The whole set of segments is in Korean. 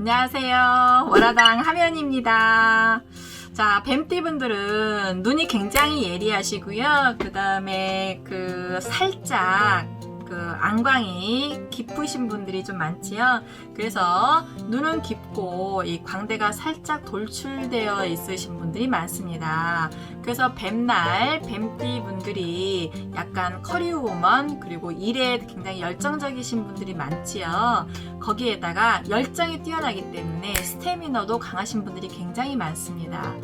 안녕하세요. 월화당 하면입니다. 자, 뱀띠분들은 눈이 굉장히 예리하시고요. 그 다음에 그 살짝 그 안광이 깊으신 분들이 좀 많지요. 그래서 눈은 깊고 이 광대가 살짝 돌출되어 있으신 분들이 많습니다. 그래서 뱀날 뱀띠 분들이 약간 커리우먼 그리고 일에 굉장히 열정적이신 분들이 많지요. 거기에다가 열정이 뛰어나기 때문에 스태미너도 강하신 분들이 굉장히 많습니다.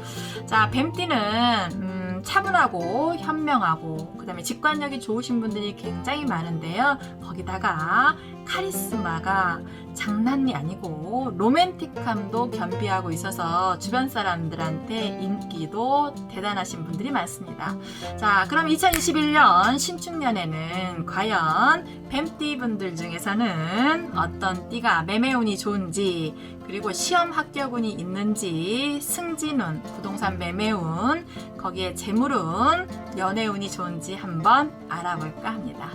자, 뱀띠는 음, 차분하고 현명하고 그다음에 직관력이 좋으신 분들이 굉장히 많은데요. 거기다가 카리스마가 장난이 아니고 로맨틱함도 겸비하고 있어서 주변 사람들한테 인기도 대단하신 분들이 많습니다. 자, 그럼 2021년 신축년에는 과연 뱀띠 분들 중에서는 어떤 띠가 매매운이 좋은지 그리고 시험 합격운이 있는지 승진운, 부동산 매매운, 거기에 재물운, 연애운이 좋은지 한번 알아볼까 합니다.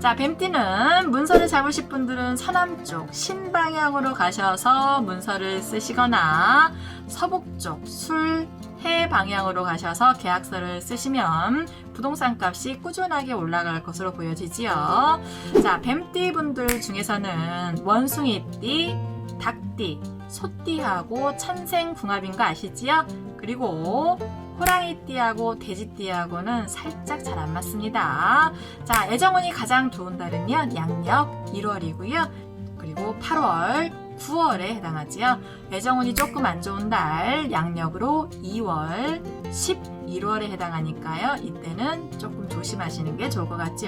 자, 뱀띠는 문서를 잡으실 분들은 서남 쪽 신방향으로 가셔서 문서를 쓰시거나 서북 쪽 술, 해 방향으로 가셔서 계약서를 쓰시면 부동산 값이 꾸준하게 올라갈 것으로 보여지지요. 자, 뱀띠 분들 중에서는 원숭이띠, 닭띠, 소띠하고 천생 궁합인 거 아시지요? 그리고 호랑이띠하고 돼지띠하고는 살짝 잘 안 맞습니다. 자, 애정운이 가장 좋은 달은요, 양력 1월이고요. 그리고 8월, 9월에 해당하지요. 애정운이 조금 안 좋은 달, 양력으로 2월, 11월에 해당하니까요. 이때는 조금 조심하시는 게 좋을 것 같죠.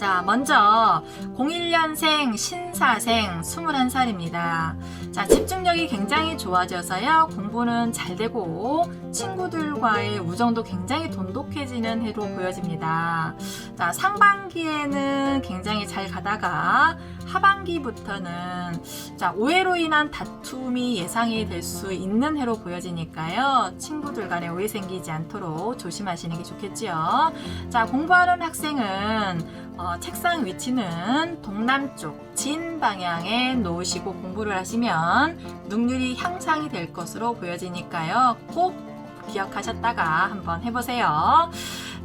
자, 먼저 01년생 신사생 21살입니다. 자, 집중력이 굉장히 좋아져서요. 공부는 잘 되고 친구들과의 우정도 굉장히 돈독해지는 해로 보여집니다. 자, 상반기에는 굉장히 잘 가다가 하반기부터는 자, 오해로 인한 다툼이 예상이 될 수 있는 해로 보여지니까요. 친구들 간에 오해 생기지 않도록 조심하시는 게 좋겠지요. 자, 공부하는 학생은 어, 책상 위치는 동남쪽 진 방향에 놓으시고 공부를 하시면 능률이 향상이 될 것으로 보여지니까요. 꼭 기억하셨다가 한번 해보세요.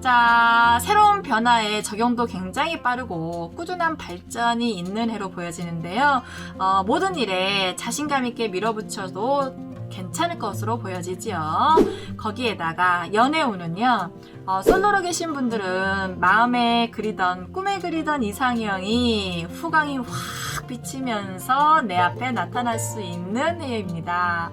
자, 새로운 변화에 적용도 굉장히 빠르고 꾸준한 발전이 있는 해로 보여지는데요. 어, 모든 일에 자신감 있게 밀어붙여도 괜찮을 것으로 보여지지요. 거기에다가 연애운은요. 어, 솔로로 계신 분들은 마음에 그리던 꿈에 그리던 이상형이 후광이 확 비치면서 내 앞에 나타날 수 있는 해입니다.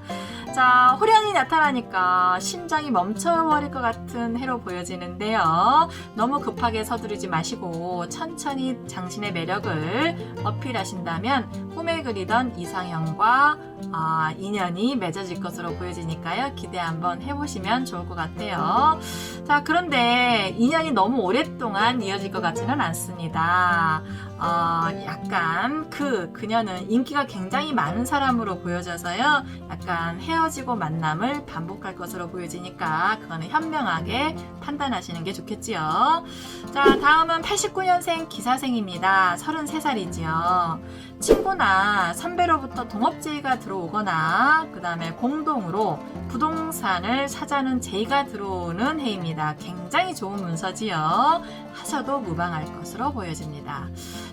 자, 호련이 나타나니까 심장이 멈춰버릴 것 같은 해로 보여지는데요. 너무 급하게 서두르지 마시고 천천히 당신의 매력을 어필하신다면 꿈에 그리던 이상형과 아, 인연이 맺어질 것으로 보여지니까요. 기대 한번 해보시면 좋을 것 같아요. 자, 그런데 인연이 너무 오랫동안 이어질 것 같지는 않습니다. 어, 약간 그 그녀는 인기가 굉장히 많은 사람으로 보여져서요. 약간 헤어 지고 만남을 반복할 것으로 보여지니까 그거는 현명하게 판단하시는 게 좋겠지요. 자, 다음은 89년생 기사생입니다. 33살이지요. 친구나 선배로부터 동업제의가 들어오거나 그 다음에 공동으로 부동산을 사자는 제의가 들어오는 해입니다. 굉장히 좋은 문서지요. 하셔도 무방할 것으로 보여집니다.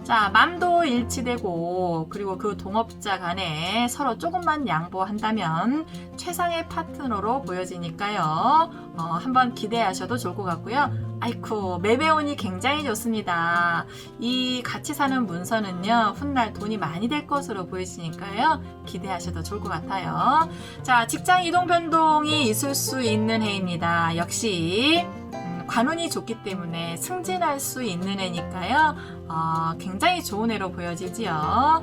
자, 맘도 일치되고 그리고 그 동업자 간에 서로 조금만 양보한다면 최상의 파트너로 보여지니까요. 어, 한번 기대하셔도 좋을 것 같고요. 아이쿠, 매매운이 굉장히 좋습니다. 이 같이 사는 문서는요, 훗날 돈이 많이 될 것으로 보이시니까요, 기대하셔도 좋을 것 같아요. 자, 직장 이동 변동이 있을 수 있는 해입니다. 역시, 음, 관운이 좋기 때문에 승진할 수 있는 해니까요, 어, 굉장히 좋은 해로 보여지지요.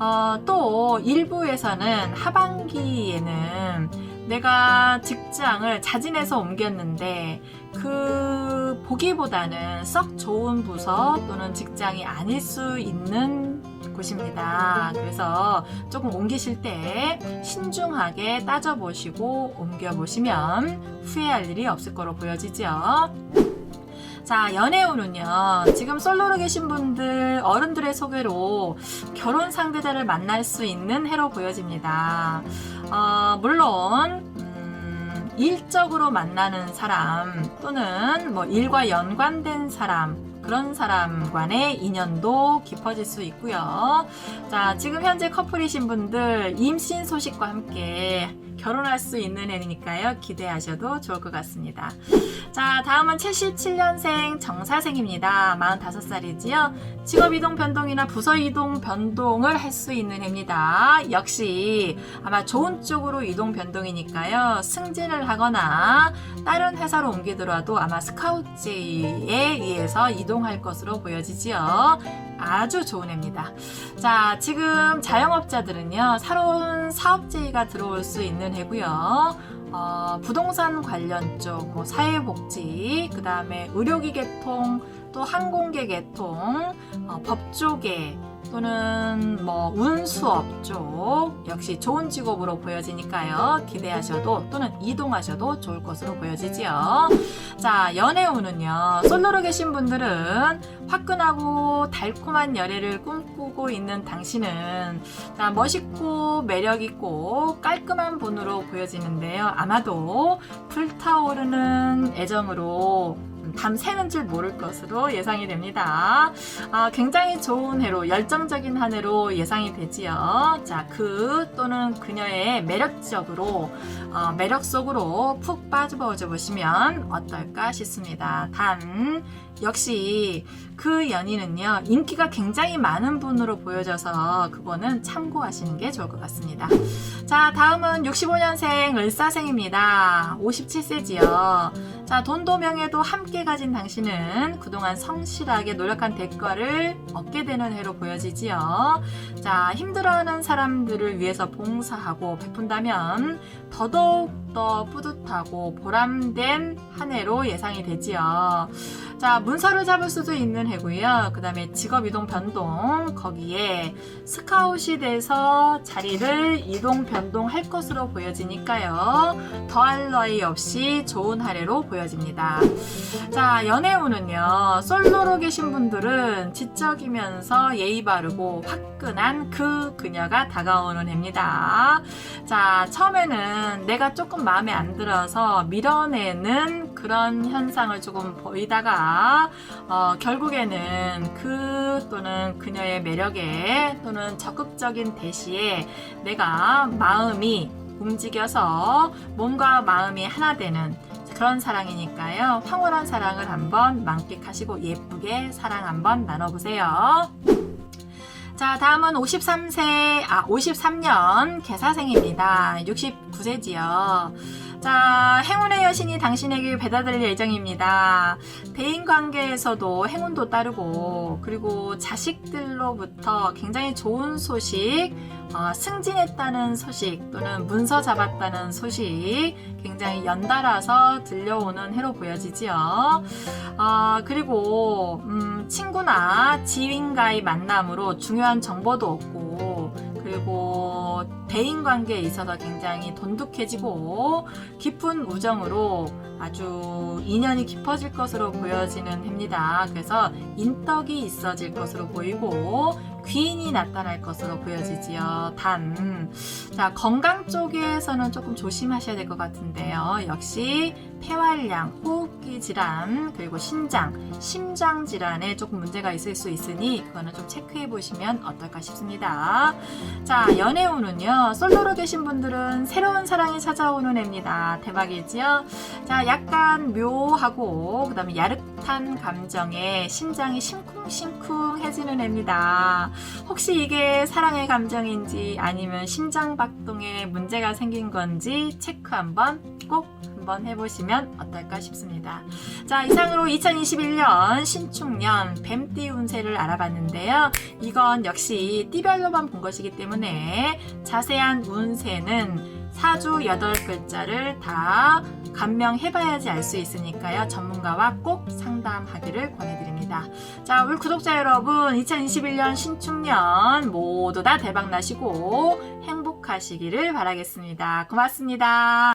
어, 또, 일부에서는 하반기에는 내가 직장을 자진해서 옮겼는데 그 보기보다는 썩 좋은 부서 또는 직장이 아닐 수 있는 곳입니다. 그래서 조금 옮기실 때 신중하게 따져보시고 옮겨보시면 후회할 일이 없을 거로 보여지죠. 자, 연애운은요, 지금 솔로로 계신 분들, 어른들의 소개로 결혼 상대자를 만날 수 있는 해로 보여집니다. 어, 물론, 음, 일적으로 만나는 사람 또는 뭐 일과 연관된 사람, 그런 사람 간의 인연도 깊어질 수 있고요. 자, 지금 현재 커플이신 분들 임신 소식과 함께 결혼할 수 있는 해니까요. 기대하셔도 좋을 것 같습니다. 자, 다음은 77년생 정사생입니다. 45살이지요. 직업 이동 변동이나 부서 이동 변동을 할 수 있는 해입니다. 역시 아마 좋은 쪽으로 이동 변동이니까요. 승진을 하거나 다른 회사로 옮기더라도 아마 스카우트제에 의해서 이동할 것으로 보여지지요. 아주 좋은 해입니다. 자, 지금 자영업자들은요, 새로운 사업제의가 들어올 수 있는 해고요. 어, 부동산 관련 쪽, 뭐 사회복지, 그 다음에 의료기 계통, 또 항공계 계통, 어, 법조계, 또는 뭐 운수업 쪽 역시 좋은 직업으로 보여지니까요. 기대하셔도 또는 이동하셔도 좋을 것으로 보여지지요. 자 연애운은요. 솔로로 계신 분들은 화끈하고 달콤한 연애를 꿈꾸고 있는 당신은 자 멋있고 매력있고 깔끔한 분으로 보여지는데요. 아마도 불타오르는 애정으로 밤새는 줄 모를 것으로 예상이 됩니다. 아, 굉장히 좋은 해로 열정적인 한 해로 예상이 되지요. 자, 그 또는 그녀의 매력적으로 어, 매력 속으로 푹 빠져보자 보시면 어떨까 싶습니다. 단 역시 그 연인은요 인기가 굉장히 많은 분으로 보여져서 그거는 참고하시는 게 좋을 것 같습니다. 자, 다음은 65년생 을사생입니다. 57세지요. 자, 돈도 명예도 함께 가진 당신은 그동안 성실하게 노력한 대가를 얻게 되는 해로 보여지지요. 자, 힘들어하는 사람들을 위해서 봉사하고 베푼다면 더더욱 더 뿌듯하고 보람된 한 해로 예상이 되지요. 자, 문서를 잡을 수도 있는 해고요. 그 다음에 직업 이동 변동, 거기에 스카웃이 돼서 자리를 이동 변동할 것으로 보여지니까요. 더할 나위 없이 좋은 한 해로 보여집니다. 자, 연애운은요. 솔로로 계신 분들은 지적이면서 예의 바르고 화끈한 그 그녀가 다가오는 해입니다. 자, 처음에는 내가 조금 마음에 안 들어서 밀어내는 그런 현상을 조금 보이다가 어, 결국에는 그 또는 그녀의 매력에 또는 적극적인 대시에 내가 마음이 움직여서 몸과 마음이 하나 되는 그런 사랑이니까요. 황홀한 사랑을 한번 만끽하시고 예쁘게 사랑 한번 나눠보세요. 자, 다음은 53세, 아, 53년 개사생입니다. 69세지요. 자, 행운의 여신이 당신에게 배달될 예정입니다. 대인 관계에서도 행운도 따르고, 그리고 자식들로부터 굉장히 좋은 소식, 어, 승진했다는 소식, 또는 문서 잡았다는 소식, 굉장히 연달아서 들려오는 해로 보여지지요. 어, 그리고, 음, 친구나 지인과의 만남으로 중요한 정보도 얻고, 그리고 대인 관계에 있어서 굉장히 돈독해지고 깊은 우정으로 아주 인연이 깊어질 것으로 보여지는 해입니다. 그래서 인덕이 있어질 것으로 보이고 귀인이 나타날 것으로 보여지지요. 단, 자, 건강 쪽에서는 조금 조심하셔야 될 것 같은데요. 역시 폐활량, 호흡기 질환, 그리고 신장, 심장 질환에 조금 문제가 있을 수 있으니 그거는 좀 체크해 보시면 어떨까 싶습니다. 자, 연애운은요. 솔로로 계신 분들은 새로운 사랑이 찾아오는 해입니다. 대박이지요? 자, 약간 묘하고 그다음에 야릇한 감정에 심장이 심쿵 심쿵해지는 해입니다. 혹시 이게 사랑의 감정인지 아니면 심장 박동에 문제가 생긴 건지 체크 한번 꼭 한번 해보시면 어떨까 싶습니다. 자, 이상으로 2021년 신축년 뱀띠 운세를 알아봤는데요. 이건 역시 띠별로만 본 것이기 때문에 자세한 운세는 사주 8글자를 다 감명해봐야지 알 수 있으니까요. 전문가와 꼭 상담하기를 권해드립니다. 자, 우리 구독자 여러분, 2021년 신축년 모두 다 대박 나시고 행복하시기를 바라겠습니다. 고맙습니다.